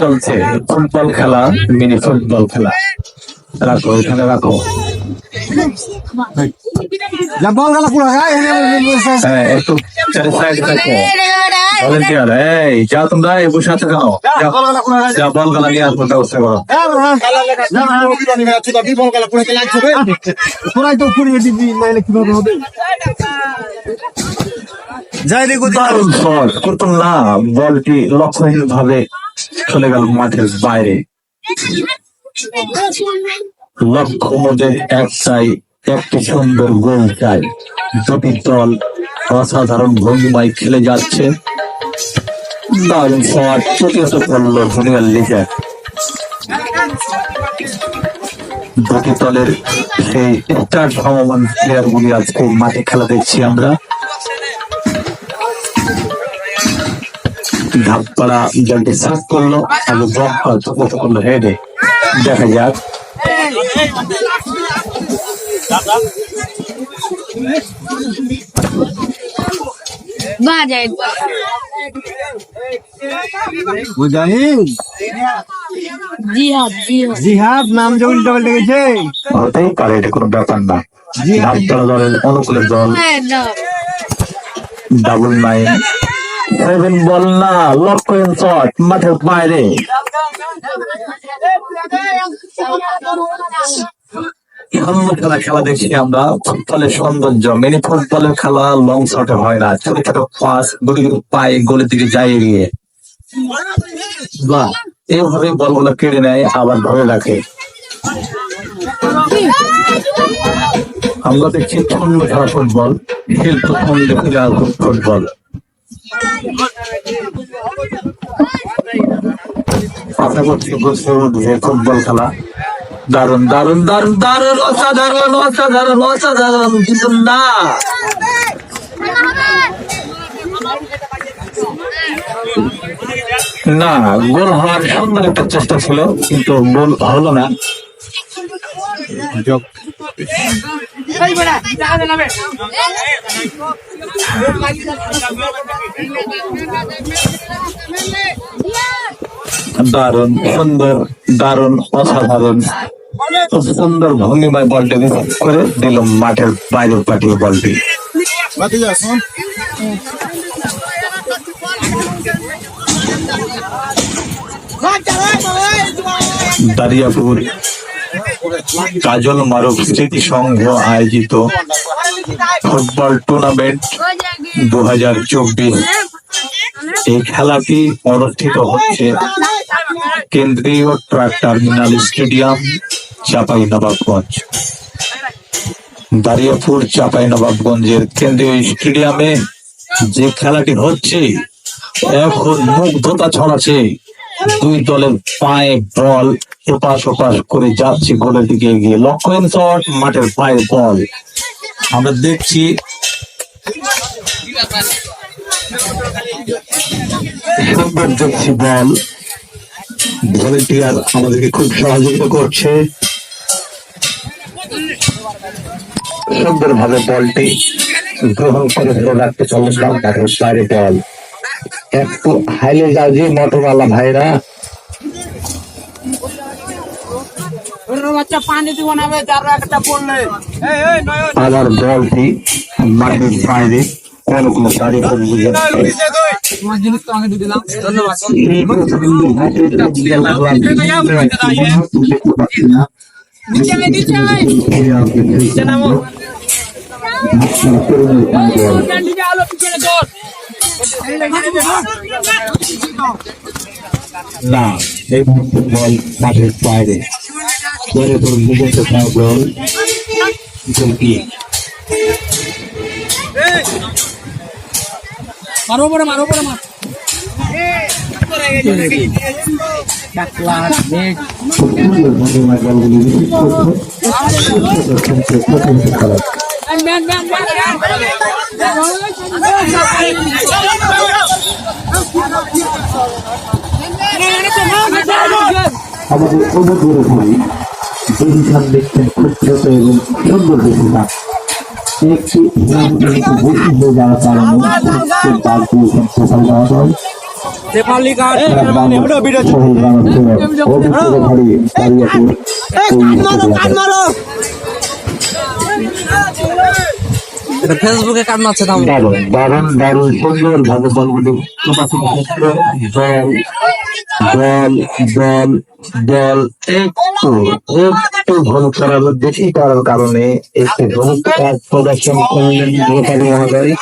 চলছে ফুটবল খেলা mini football খেলা। রাখো এখানে রাখো। বল গেল পুরো। হ্যাঁ একটু ভলেন্টিয়ার এই যা তোমরা এই বসে আছো কেন যা যা বল গেলা নিয়ে আসব ব্যবস্থা করো। পুরাই তো পুরিয়ে দিবি নাইলে কীভাবে হবে? দারুণ করতাম না। বলটি লক্ষ্যহীন ভাবে চলে গেল মাঠের বাইরে। লক্ষ্য মধ্যে একটাই একটি সুন্দর গোল চাই। দুটি দল অসাধারণ ভঙ্গিমায় খেলে যাচ্ছে। দারুণ শট প্রতিহত করল জুনিয়র লিজার দুটি দলের সেই স্টার ভ্রমণ প্লেয়ার গুলি আজকে মাঠে খেলা দেখছি আমরা। ধাপপাড়া জলটি সাফ করল আগে ব্লক করল। হেডে দেখা যাক। বুঝাইন জিহাদ নাম যে উল্টো পাল্টে গেছে। হতেই পারে এটা কোনো ব্যাপার না। ধাপপাড়া দলের অনুকূলের দল হ্যাঁ ডাবল নাইন সেভেন বল না লক্ষ্য শট মাঠের বাইরে। এমন খেলা দেখছি আমরা সৌন্দর্য ফুটবলের খেলা লং হয় না ছোট ছোট দিকে বাহ এইভাবে কেড়ে নেয়, আবার ধরে রাখে। আমরা দেখছি ছন্দ খেলা ফুটবল ফুটবল। আশা করছি বুঝতে যে ফুটবল খেলা। দারুণ দারুণ দারুণ দারুণ অসাধারণ অসাধারণ অসাধারণ, কিন্তু না। না, গোল হওয়ার সুন্দর একটা চেষ্টা ছিল, কিন্তু গোল হলো না। দারুণ সুন্দর দারুণ অসাধারণ। সুন্দর ভঙ্গিমায় বলটি করে দিল মাঠের বাইরে পাঠিয়ে বলটি। দারিয়াপুর কাজল মারুফ স্মৃতি সংঘ আয়োজিত ফুটবল টুর্নামেন্ট দু হাজার চব্বিশ। এই খেলাটি অনুষ্ঠিত হচ্ছে কেন্দ্রীয় truck terminal stadium Chapai Nawabganj Dariapur Chapai নবাবগঞ্জের কেন্দ্রীয় স্টেডিয়ামে যে খেলাটি হচ্ছে, এখন মুগ্ধতা ছড়াচ্ছে। দুই দলের পায়ে বল এপাশ ওপাশ করে যাচ্ছে, গোলের দিকে এগিয়ে। লক্ষ্যহীন শট মাঠের পায়ে বল। আমরা দেখছি দেখছি বল। ভলেন্টিয়ার আমাদেরকে খুব সহযোগিতা করছে। সুন্দর ভাবে বলটি গ্রহণ করে ধরে রাখতে চলেছিলাম তাদের বাইরে বল। একটু হাইলে যাও যে মোটরওয়ালা ভাইরা বাচ্চা পানি দিব না বে যার একটা পড়লে আবার বলটি মাঠের বাইরে কোন কোন দাঁড়িয়ে না এই মুহূর্তে বল মাঠের বাইরে। পরে তোর নিজেকে বল। গোলকি মারো পরে মারো পরে মার। প্রথম আমাদের অনুগ্রহ করি ডিভিশন দেখছেন খুব ছোট এবং সুন্দর ডিভিশন একটি বেশি হয়ে যাওয়ার কারণে বাদ নেপালি দাঁড়িয়ে ফেসবুকে কান্না আছে দাম দারুণ দারুণ সুন্দর ভাবে করছে জল জল জল জল একটু একটু ভুল করার বেশি করার কারণে একটু ভুল প্রদর্শন করলেন মহোদয়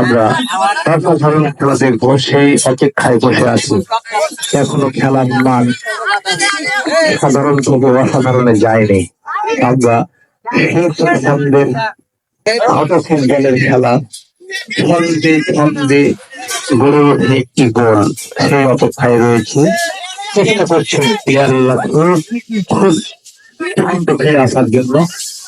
আমরা ধরনের খেলা দেখব, সেই অপেক্ষায় বসে আছি। এখনও খেলার মান সাধারণ থেকে অসাধারণে যায়নি। আমরা আমাদের আউটার দলের খেলা। ছন্দে ছন্দে গড়ে একটি গোল। সেই অপেক্ষায় রয়েছে। চেষ্টা করছেন প্লেয়াররা খুব ছন্দ আসার জন্য।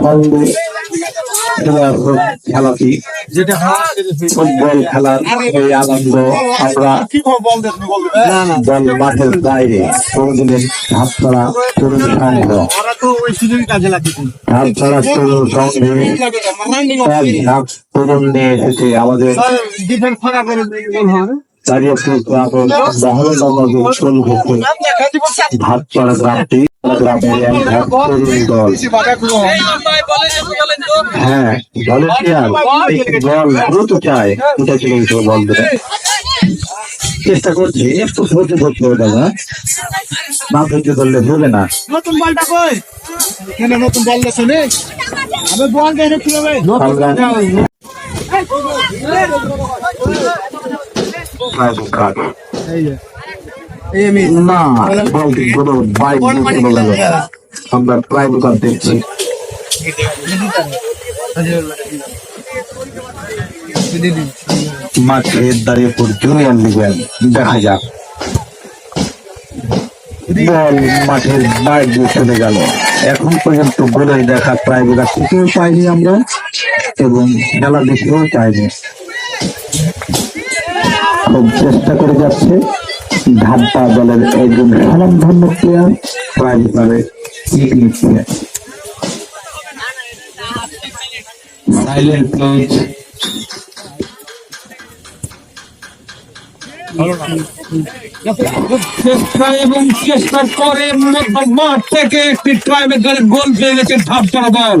ঝড় দিয়ে খেলাটি ফুটবল খেলার আনন্দ আমরা মাঠের বাইরে কোনদিনের হাতছাড়া তরুণ সংঘ। ওরা তো ওই সুযোগ কাজে তরুণ সংঘে এক ঝাঁক তরুণ নিয়ে এসেছে আমাদের। ভাত পড়া গ্রামটি হ্যাঁ ভলেন্টিয়ার বল দ্রুত চায় এটা ছিল বল দেবে চেষ্টা করছি একটু ধৈর্য ধরতে হবে দাদা না ধৈর্য ধরলে হবে না। নতুন বলটা কই? কেন নতুন বল নে? আবে বল দেখ কি হবে না বলটি কোনো বাইক আমরা মাঠে দাঁড়িয়ে দেখা যাক বল মাঠের বাইরে চলে গেল এখন পর্যন্ত গোলের দেখা প্রাইভেট থেকেও পাইনি আমরা এবং খেলা দেখেও চাইনি খুব চেষ্টা করে যাচ্ছে। ঢাব্বা দলের একজন স্বনামধন্য প্লেয়ার সাইলেন্ট প্লেজ চেষ্টা এবং চেষ্টা করে মাঠ থেকে একটি ট্রাইবের গোল পেয়ে গেছে ধাপটা বল